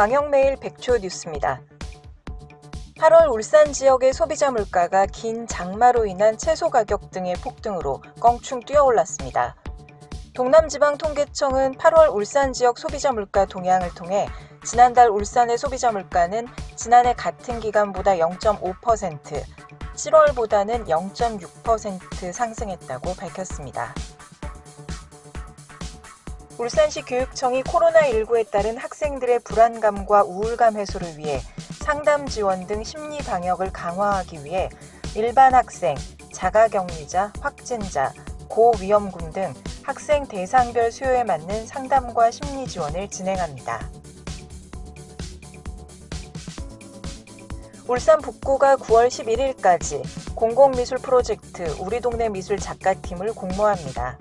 광역매일 백초 뉴스입니다. 8월 울산 지역의 소비자 물가가 긴 장마로 인한 채소 가격 등의 폭등으로 껑충 뛰어올랐습니다. 동남지방통계청은 8월 울산 지역 소비자 물가 동향을 통해 지난달 울산의 소비자 물가는 지난해 같은 기간보다 0.5%, 7월보다는 0.6% 상승했다고 밝혔습니다. 울산시 교육청이 코로나19에 따른 학생들의 불안감과 우울감 해소를 위해 상담 지원 등 심리 방역을 강화하기 위해 일반 학생, 자가 격리자, 확진자, 고위험군 등 학생 대상별 수요에 맞는 상담과 심리 지원을 진행합니다. 울산 북구가 9월 11일까지 공공미술 프로젝트 우리 동네 미술 작가팀을 공모합니다.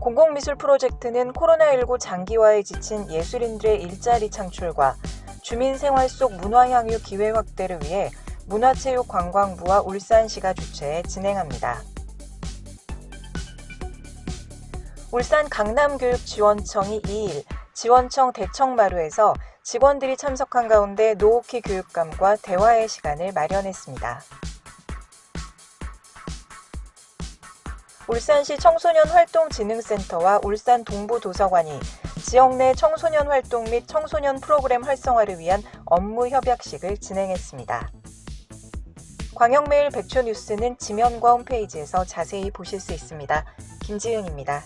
공공미술 프로젝트는 코로나19 장기화에 지친 예술인들의 일자리 창출과 주민 생활 속 문화 향유 기회 확대를 위해 문화체육관광부와 울산시가 주최해 진행합니다. 울산 강남교육지원청이 2일 지원청 대청마루에서 직원들이 참석한 가운데 노오키 교육감과 대화의 시간을 마련했습니다. 울산시 청소년활동진흥센터와 울산 동부도서관이 지역 내 청소년 활동 및 청소년 프로그램 활성화를 위한 업무 협약식을 진행했습니다. 광역매일 백초뉴스는 지면과 홈페이지에서 자세히 보실 수 있습니다. 김지은입니다.